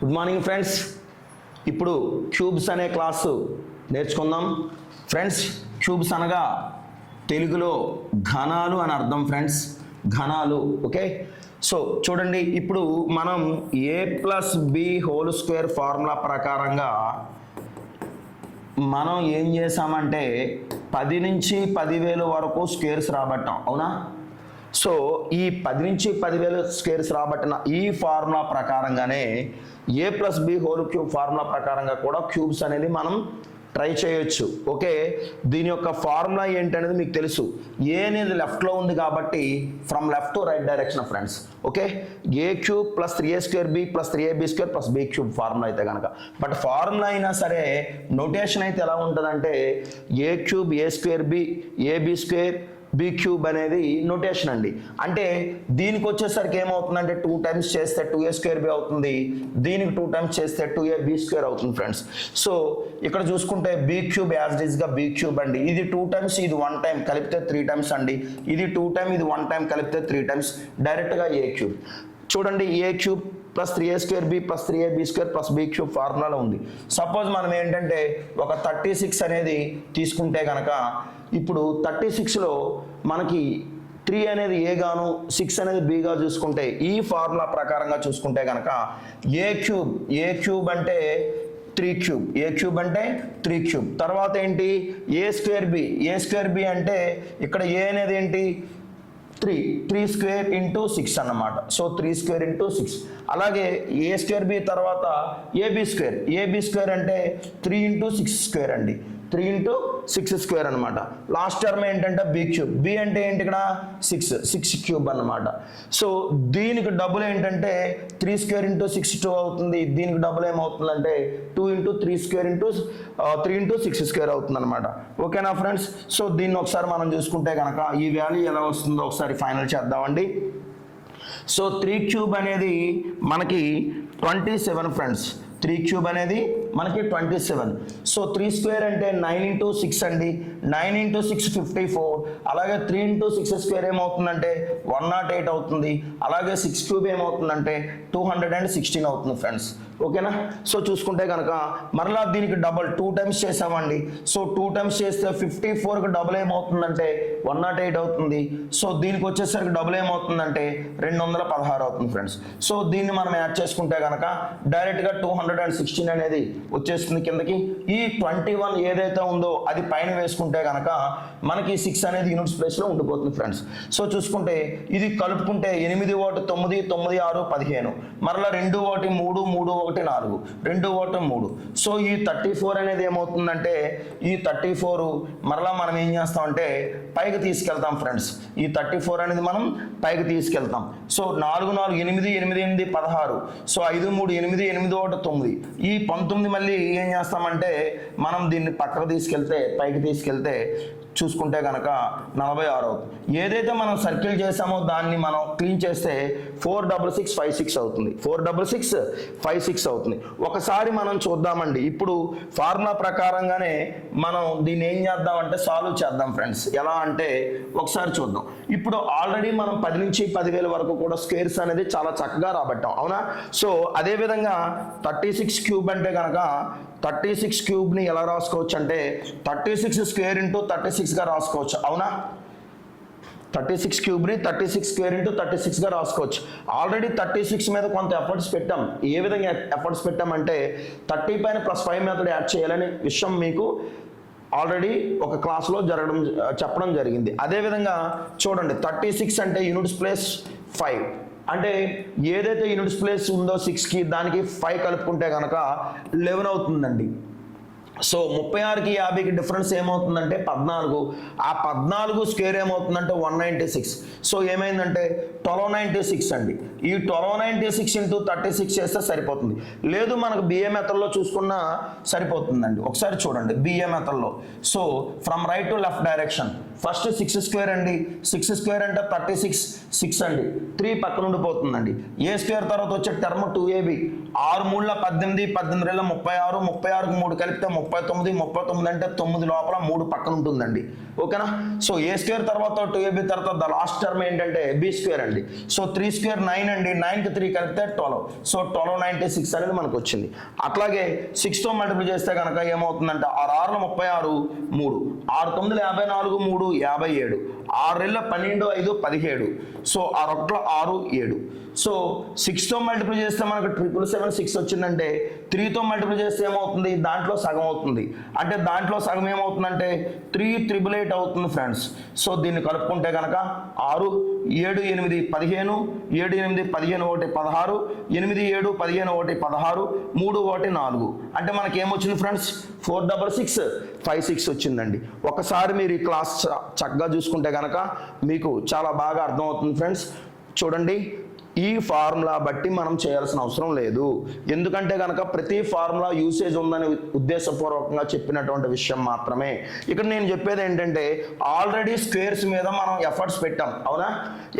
Good morning friends ఇప్పుడు cubes అనే class నేర్చుకుందాం. ఫ్రెండ్స్ క్యూబ్స్ అనగా తెలుగులో ఘనాలు అని అర్థం ఫ్రెండ్స్ ఘనాలు ఓకే సో చూడండి ఇప్పుడు మనం A plus B whole square formula ప్రకారంగా మనం ఏం చేసామంటే పది నుంచి పదివేలు వరకు స్క్వేర్స్ రాబట్టాం అవునా? సో ఈ పది నుంచి పదివేల స్క్వేర్స్ రాబట్టిన ఈ ఫార్ములా ప్రకారంగానే A plus B whole cube formula ప్రకారంగా కూడా క్యూబ్స్ అనేది మనం ట్రై చేయొచ్చు. ఓకే? దీని యొక్క ఫార్ములా ఏంటనేది మీకు తెలుసు. ఏ అనేది లెఫ్ట్లో ఉంది కాబట్టి from left to right direction friends. Okay? A cube plus three A square B plus three A B square plus B cube formula అయితే కనుక బట్ ఫార్ములా అయినా సరే నోటేషన్ అయితే ఎలా ఉంటుందంటే A cube A square B A B square B cube అనేది notation అండి. అంటే దీనికి వచ్చేసరికి ఏమవుతుందంటే టూ టైమ్స్ చేస్తే టూ ఏ స్క్వేర్ బి అవుతుంది. దీనికి టూ టైమ్స్ చేస్తే టూ ఏ బి స్క్వేర్ అవుతుంది ఫ్రెండ్స్ సో ఇక్కడ చూసుకుంటే బి క్యూబ్ యాజ్ డిస్గా బి క్యూబ్ అండి. ఇది టూ టైమ్స్ ఇది వన్ టైం కలిపితే త్రీ టైమ్స్ అండి. ఇది టూ టైం ఇది వన్ టైం కలిపితే త్రీ టైమ్స్ డైరెక్ట్గా ఏ క్యూబ్ చూడండి A cube plus three A square B plus three A B square plus B cube ఫార్ములాలో ఉంది. సపోజ్ మనం ఏంటంటే ఒక థర్టీ సిక్స్ అనేది తీసుకుంటే కనుక ఇప్పుడు థర్టీ సిక్స్లో మనకి త్రీ అనేది ఏ గాను సిక్స్ అనేది బిగా చూసుకుంటే ఈ ఫార్ములా ప్రకారంగా చూసుకుంటే కనుక ఏ క్యూబ్ ఏ క్యూబ్ అంటే త్రీ క్యూబ్ ఏ క్యూబ్ అంటే త్రీ క్యూబ్. తర్వాత ఏంటి? A square B A square B అంటే ఇక్కడ ఏ అనేది ఏంటి? Three three square into six అన్నమాట. So three square into six. అలాగే ఏ స్క్వేర్ బి తర్వాత A B square A B square అంటే త్రీ ఇంటూ సిక్స్ స్క్వేర్ అండి. త్రీ ఇంటూ సిక్స్ స్క్వేర్ అనమాట లాస్ట్ టర్మ్ ఏంటంటే బి క్యూబ్. బి అంటే ఏంటి ఇక్కడ? సిక్స్. సిక్స్ క్యూబ్ అన్నమాట. సో దీనికి డబుల్ ఏంటంటే three square into six two అవుతుంది. దీనికి డబుల్ ఏమవుతుందంటే two into three square into three into six square అవుతుంది అనమాట ఓకేనా ఫ్రెండ్స్? సో దీన్ని ఒకసారి మనం చూసుకుంటే కనుక ఈ వాల్యూ ఎలా వస్తుందో ఒకసారి ఫైనల్ చేద్దామండి. సో త్రీ క్యూబ్ అనేది మనకి twenty seven friends. Three cube అనేది మనకి twenty seven so three square అంటే నైన్ ఇంటూ సిక్స్ అండి. Nine into six fifty four అలాగే త్రీ ఇంటూ సిక్స్ స్క్వేర్ ఏమవుతుందంటే వన్ నాట్ ఎయిట్ అవుతుంది. అలాగే సిక్స్ క్యూబ్ ఏమవుతుందంటే టూ హండ్రెడ్ అండ్ సిక్స్టీన్ అవుతుంది ఫ్రెండ్స్ ఓకేనా? సో చూసుకుంటే కనుక మరలా దీనికి డబల్ టూ టైమ్స్ చేసామండి సో టూ టైమ్స్ చేస్తే ఫిఫ్టీ ఫోర్కి డబుల్ ఏమవుతుందంటే వన్ నాట్ ఎయిట్ అవుతుంది. సో దీనికి వచ్చేసరికి డబుల్ ఏమవుతుందంటే రెండు వందల పదహారు అవుతుంది ఫ్రెండ్స్ సో దీన్ని మనం యాడ్ చేసుకుంటే కనుక డైరెక్ట్గా టూ హండ్రెడ్ అండ్ సిక్స్టీన్ అనేది వచ్చేస్తుంది కిందకి. ఈ ట్వంటీ వన్ ఏదైతే ఉందో అది పైన వేసుకుంటే కనుక మనకి సిక్స్ అనేది యూనిట్స్ ప్లేస్లో ఉండిపోతుంది ఫ్రెండ్స్ సో చూసుకుంటే ఇది కలుపుకుంటే ఎనిమిది ఒకటి తొమ్మిది తొమ్మిది ఆరు పదిహేను. మరలా రెండు ఒకటి మూడు మూడు ఒకటి ఒకటి నాలుగు రెండు ఒకటి మూడు. సో ఈ థర్టీ ఫోర్ అనేది ఏమవుతుందంటే ఈ థర్టీ ఫోర్ మరలా మనం ఏం చేస్తామంటే పైకి తీసుకెళ్తాం ఫ్రెండ్స్. ఈ థర్టీ ఫోర్ అనేది మనం పైకి తీసుకెళ్తాం. సో నాలుగు నాలుగు ఎనిమిది ఎనిమిది ఎనిమిది పదహారు. సో ఐదు మూడు ఎనిమిది ఎనిమిది ఒకటి తొమ్మిది. ఈ పంతొమ్మిది మళ్ళీ ఏం చేస్తామంటే మనం దీన్ని పక్కకు తీసుకెళ్తే పైకి తీసుకెళ్తే చూసుకుంటే కనుక నలభై ఆరు అవుతుంది. ఏదైతే మనం సర్కిల్ చేసామో దాన్ని మనం క్లీన్ చేస్తే four double six five six అవుతుంది. Four double six five six అవుతుంది. ఒకసారి మనం చూద్దామండి. ఇప్పుడు ఫార్ములా ప్రకారంగానే మనం దీన్ని ఏం చేద్దామంటే సాల్వ్ చేద్దాం ఫ్రెండ్స్. ఎలా అంటే ఒకసారి చూద్దాం. ఇప్పుడు ఆల్రెడీ మనం పది నుంచి పదివేల వరకు కూడా స్క్వేర్స్ అనేది చాలా చక్కగా రాబట్టాం. అవునా? సో అదేవిధంగా థర్టీ సిక్స్ క్యూబ్ అంటే కనుక థర్టీ సిక్స్ క్యూబ్ని ఎలా రాసుకోవచ్చు అంటే thirty six square into thirty సిక్స్గా రాసుకోవచ్చు. అవునా? Thirty six క్యూబ్ని thirty six square into thirty సిక్స్గా రాసుకోవచ్చు. ఆల్రెడీ థర్టీ సిక్స్ మీద కొంత ఎఫర్ట్స్ పెట్టాం. ఏ విధంగా ఎఫర్ట్స్ పెట్టామంటే థర్టీ పైన ప్లస్ ఫైవ్ మెథడ్ యాడ్ చేయాలని విషయం మీకు ఆల్రెడీ ఒక క్లాస్లో జరగడం చెప్పడం జరిగింది. అదేవిధంగా చూడండి థర్టీ సిక్స్ అంటే యూనిట్స్ ప్లేస్ ఫైవ్. అంటే ఏదైతే యూనిట్స్ ప్లేస్ ఉందో సిక్స్కి దానికి ఫైవ్ కలుపుకుంటే కనుక లెవెన్ అవుతుందండి. సో ముప్పై ఆరుకి యాభైకి డిఫరెన్స్ ఏమవుతుందంటే పద్నాలుగు. ఆ పద్నాలుగు స్క్వేర్ ఏమవుతుందంటే వన్ నైంటీ సిక్స్. సో ఏమైందంటే ట్వెల్వ్ నైంటీ సిక్స్ అండి. ఈ twelve ninety six into thirty six చేస్తే సరిపోతుంది. లేదు మనకు బిఏ మెథడ్లో చూసుకున్నా సరిపోతుందండి. ఒకసారి చూడండి బిఏ మెథడ్లో so from right to left direction first six square అండి. సిక్స్ స్క్వేర్ అంటే థర్టీ సిక్స్ సిక్స్ అండి. త్రీ పక్కన ఉండిపోతుందండి ఏ స్క్వేర్ తర్వాత వచ్చే టర్మ్ టూ ఏబి ఆరు మూడుల పద్దెనిమిది పద్దెనిమిది వేల ముప్పై ఆరు ముప్పై ఆరుకు మూడు కలిపితే ముప్పై తొమ్మిది ముప్పై తొమ్మిది అంటే తొమ్మిది లోపల మూడు పక్కన ఉంటుందండి. ఓకేనా? సో ఏ స్క్వేర్ తర్వాత టూ ఏబీ తర్వాత ద లాస్ట్ టర్మ్ ఏంటంటే బి స్క్వేర్ అండి. సో త్రీ స్క్వేర్ నైన్ అండి. నైన్కి త్రీ కలిపితే twelve so twelve ninety six అనేది మనకు వచ్చింది. అట్లాగే సిక్స్తో మల్టిపుల్ చేస్తే కనుక ఏమవుతుందంటే ఆరు ఆరుల ముప్పై ఆరు మూడు. ఆరు తొమ్మిది యాభై నాలుగు మూడు యాభై ఏడు. ఆరు రెళ్ళ పన్నెండు ఐదు పదిహేడు. సో ఆరు ఆరు ఏడు. సో సిక్స్తో మల్టిప్లై చేస్తే మనకు ట్రిపుల్ సెవెన్ సిక్స్ వచ్చిందంటే త్రీతో మల్టిప్లై చేస్తే ఏమవుతుంది? దాంట్లో సగం అవుతుంది. అంటే దాంట్లో సగం ఏమవుతుందంటే త్రీ త్రిబుల్ ఎయిట్ అవుతుంది ఫ్రెండ్స్ సో దీన్ని కలుపుకుంటే కనుక ఆరు ఏడు ఎనిమిది పదిహేను ఏడు ఎనిమిది పదిహేను ఒకటి పదహారు ఎనిమిది ఏడు పదిహేను ఒకటి పదహారు మూడు ఒకటి నాలుగు. అంటే మనకి ఏమొచ్చింది friends four double six five six వచ్చిందండి. ఒకసారి మీరు ఈ క్లాస్ చక్కగా చూసుకుంటే కనుక మీకు చాలా బాగా అర్థమవుతుంది ఫ్రెండ్స్ చూడండి. ఈ ఫార్ములా బట్టి మనం చేయాల్సిన అవసరం లేదు. ఎందుకంటే కనుక ప్రతి ఫార్ములా యూసేజ్ ఉందని ఉద్దేశపూర్వకంగా చెప్పినటువంటి విషయం మాత్రమే. ఇక్కడ నేను చెప్పేది ఏంటంటే ఆల్రెడీ స్క్వేర్స్ మీద మనం ఎఫర్ట్స్ పెట్టాం. అవునా?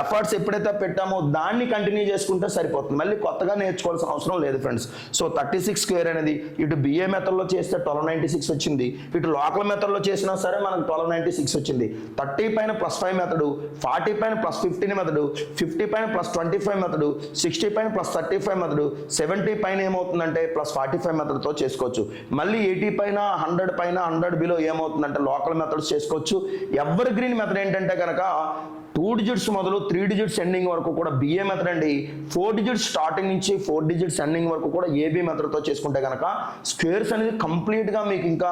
ఎఫర్ట్స్ ఎప్పుడైతే పెట్టామో దాన్ని కంటిన్యూ చేసుకుంటే సరిపోతుంది. మళ్ళీ కొత్తగా నేర్చుకోవాల్సిన అవసరం లేదు friends so thirty six square అనేది ఇటు బిఏ మెథడ్లో చేస్తే ట్వెల్వ్ నైంటీ సిక్స్ వచ్చింది. ఇటు లోకల్ మెథడ్లో చేసినా సరే మనకు ట్వెల్వ్ నైంటీ సిక్స్ వచ్చింది. థర్టీ పైన ప్లస్ ఫైవ్ మెథడు ఫార్టీ పైన ప్లస్ ఫిఫ్టీన్ మెథడు ఫిఫ్టీ పైన plus twenty five method sixty పైన plus thirty five method seventy పైన ఏమవుతుందంటే ప్లస్ ఫార్టీ ఫైవ్ మెథడ్తో చేసుకోవచ్చు. మళ్ళీ ఎయిటీ పైన హండ్రెడ్ పైన హండ్రెడ్ బిలో ఏమవుతుందంటే లోకల్ మెథడ్స్ చేసుకోవచ్చు. ఎవర్ గ్రీన్ మెథడ్ ఏంటంటే కనుక టూ డిజిట్స్ మొదలు త్రీ డిజిట్స్ ఎండింగ్ వరకు కూడా బిఏ మెథడ్ అండి. ఫోర్ డిజిట్స్ స్టార్టింగ్ నుంచి ఫోర్ డిజిట్స్ ఎండింగ్ వరకు కూడా ఏబీ మెథడ్తో చేసుకుంటే కనుక స్క్వేర్స్ అనేది కంప్లీట్గా మీకు ఇంకా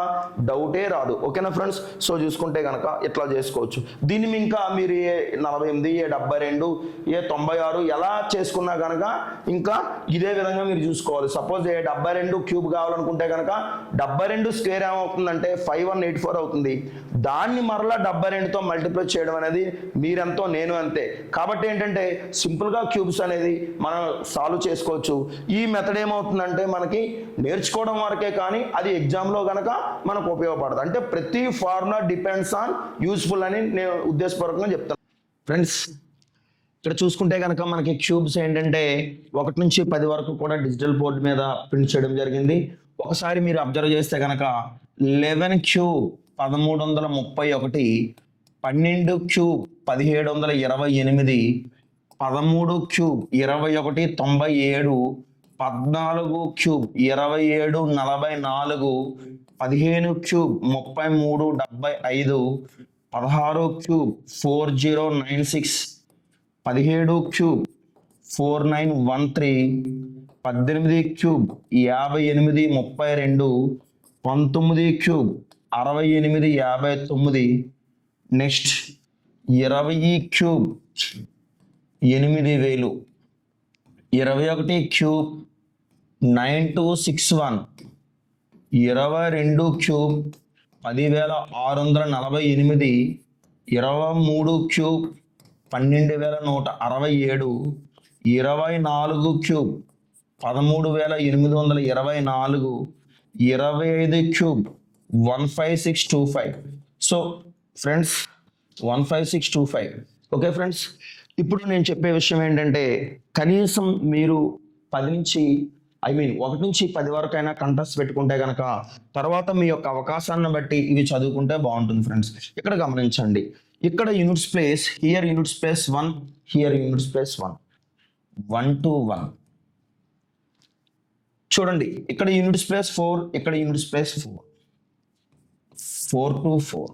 డౌటే రాదు. ఓకేనా ఫ్రెండ్స్? సో చూసుకుంటే కనుక ఇట్లా చేసుకోవచ్చు. దీన్ని ఇంకా మీరు ఏ నలభై ఎనిమిది ఏ డెబ్బై రెండు ఏ తొంభై ఆరు ఎలా చేసుకున్నా కనుక ఇంకా ఇదే విధంగా మీరు చూసుకోవాలి. సపోజ్ ఏ డెబ్బై రెండు క్యూబ్ కావాలనుకుంటే కనుక డెబ్బై రెండు స్క్వేర్ ఏమవుతుందంటే ఫైవ్ వన్ ఎయిట్ ఫోర్ అవుతుంది. దాన్ని మరలా డెబ్బై రెండుతో మల్టిప్లై చేయడం అనేది మీరెంతో నేను అంతే. కాబట్టి ఏంటంటే సింపుల్గా క్యూబ్స్ అనేది మనం సాల్వ్ చేసుకోవచ్చు. ఈ మెథడ్ ఏమవుతుందంటే మనకి నేర్చుకోవడం వరకే కానీ అది ఎగ్జామ్లో కనుక మనకు ఉపయోగపడదు. అంటే ప్రతి ఫార్ములా డిపెండ్స్ ఆన్ యూస్ఫుల్ అని నేను ఉద్దేశపూర్వకంగా చెప్తాను ఫ్రెండ్స్ ఇక్కడ చూసుకుంటే కనుక మనకి క్యూబ్స్ ఏంటంటే ఒకటి నుంచి పది వరకు కూడా డిజిటల్ బోర్డు మీద ప్రింట్ చేయడం జరిగింది. ఒకసారి మీరు అబ్జర్వ్ చేస్తే కనుక లెవెన్ క్యూబ్ పదమూడు వందల ముప్పై ఒకటి పన్నెండు క్యూబ్ పదిహేడు వందల ఇరవై ఎనిమిది పదమూడు క్యూబ్ ఇరవై ఒకటి తొంభై ఏడు పద్నాలుగు క్యూబ్ ఇరవై ఏడు నలభై నాలుగు పదిహేను క్యూబ్ ముప్పై మూడు డెబ్బై ఐదు పదహారు cube four zero nine six పదిహేడు cube four nine one three పద్దెనిమిది క్యూబ్ యాభై ఎనిమిది ముప్పై రెండు పంతొమ్మిది క్యూబ్ అరవై ఎనిమిది యాభై తొమ్మిది నెక్స్ట్ ఇరవై క్యూబ్ ఎనిమిది వేలు. ఇరవై ఒకటి cube nine two six one. ఇరవై రెండు క్యూబ్ పదివేల ఆరు వందల నలభై ఎనిమిది. ఇరవై మూడు క్యూబ్ పన్నెండు వేల నూట అరవై ఏడు. ఇరవై నాలుగు క్యూబ్ పదమూడు వేల ఎనిమిది వందల ఇరవై నాలుగు. ఇరవై ఐదు cube one five six two five. So friends one five six two five okay friends? ఇప్పుడు నేను చెప్పే విషయం ఏంటంటే కనీసం మీరు పది నుంచి ఐ మీన్ ఒకటి నుంచి పది వరకు అయినా కంటెస్ట్ పెట్టుకుంటే కనుక తర్వాత మీ యొక్క అవకాశాన్ని బట్టి ఇవి చదువుకుంటే బాగుంటుంది ఫ్రెండ్స్. ఇక్కడ గమనించండి. ఇక్కడ units place here units place one here units place one one to one చూడండి ఇక్కడ యూనిట్స్ ప్లేస్ ఫోర్ ఇక్కడ units place four four to four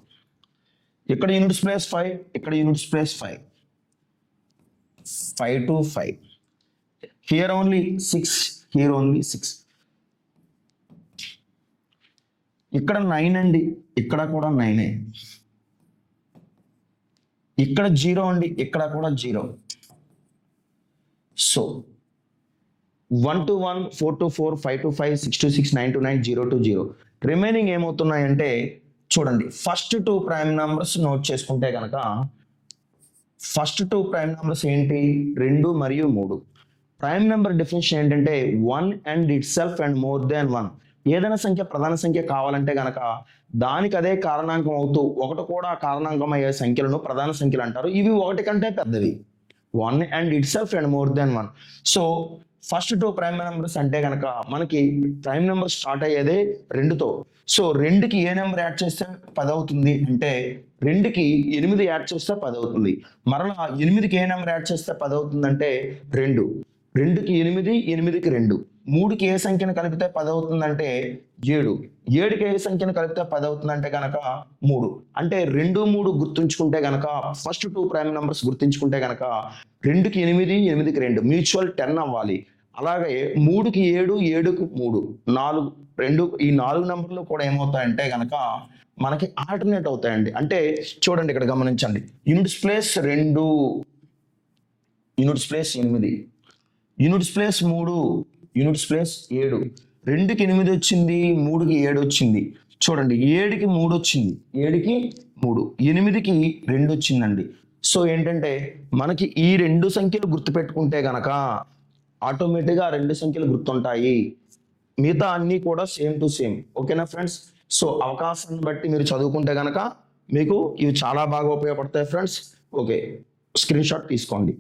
ఇక్కడ యూనిట్స్ ప్లేస్ ఫైవ్ ఇక్కడ units place five five to five here only six here only six ఇక్కడ nine అండి ఇక్కడ కూడా నైనే ఇక్కడ జీరో అండి ఇక్కడ కూడా zero so one to one four to four five to five six to six nine to nine zero to zero remaining ఏమవుతున్నాయంటే చూడండి. First two prime numbers note చేసుకుంటే కనుక ఫస్ట్ టూ ప్రైమ్ నంబర్స్ ఏంటి? రెండు మరియు మూడు. ప్రైమ్ నెంబర్ డెఫినేషన్ ఏంటంటే one and itself and more than one ఏదైనా సంఖ్య ప్రధాన సంఖ్య కావాలంటే గనక దానికి అదే కారణాంకం అవుతూ ఒకటి కూడా కారణాంకం అయ్యే సంఖ్యలను ప్రధాన సంఖ్యలు అంటారు. ఇవి ఒకటి కంటే పెద్దవి. One and itself and more than one so first two prime numbers అంటే కనుక మనకి ప్రైమ్ నెంబర్ స్టార్ట్ అయ్యేదే రెండుతో. సో రెండుకి ఏ నెంబర్ యాడ్ చేస్తే పది అవుతుంది అంటే రెండుకి ఎనిమిది యాడ్ చేస్తే పది అవుతుంది మరలా ఎనిమిదికి ఏ నెంబర్ యాడ్ చేస్తే పది అవుతుంది అంటే రెండు. రెండుకి ఎనిమిది ఎనిమిదికి రెండు. మూడుకి ఏ సంఖ్యను కలిపితే పది అవుతుందంటే ఏడు. ఏడుకి ఏ సంఖ్యను కలిపితే పది అవుతుందంటే కనుక మూడు. అంటే రెండు మూడు గుర్తుంచుకుంటే కనుక ఫస్ట్ టూ ప్రైమ్ నెంబర్స్ గుర్తుంచుకుంటే కనుక రెండుకి ఎనిమిది ఎనిమిదికి రెండు. మ్యూచువల్ టెన్ అవ్వాలి. అలాగే మూడుకి ఏడు ఏడుకి మూడు నాలుగు రెండు ఈ నాలుగు నెంబర్లు కూడా ఏమవుతాయంటే కనుక మనకి ఆల్టర్నేట్ అవుతాయండి. అంటే చూడండి ఇక్కడ గమనించండి. యూనిట్స్ ప్లేస్ రెండు యూనిట్స్ ప్లేస్ ఎనిమిది యూనిట్స్ ప్లేస్ మూడు యూనిట్స్ ప్లేస్ ఏడు. రెండుకి ఎనిమిది వచ్చింది మూడుకి ఏడు వచ్చింది. చూడండి ఏడుకి మూడు వచ్చింది ఏడుకి మూడు ఎనిమిదికి రెండు వచ్చిందండి. సో ఏంటంటే మనకి ఈ రెండు సంఖ్యలు గుర్తుపెట్టుకుంటే గనక ఆటోమేటిక్గా ఆ రెండు సంఖ్యలు గుర్తుంటాయి. మిగతా అన్నీ కూడా సేమ్ టు సేమ్ ఓకేనా ఫ్రెండ్స్ సో అవకాశాన్ని బట్టి మీరు చదువుకుంటే కనుక మీకు ఇవి చాలా బాగా ఉపయోగపడతాయి ఫ్రెండ్స్ ఓకే స్క్రీన్ షాట్ తీసుకోండి.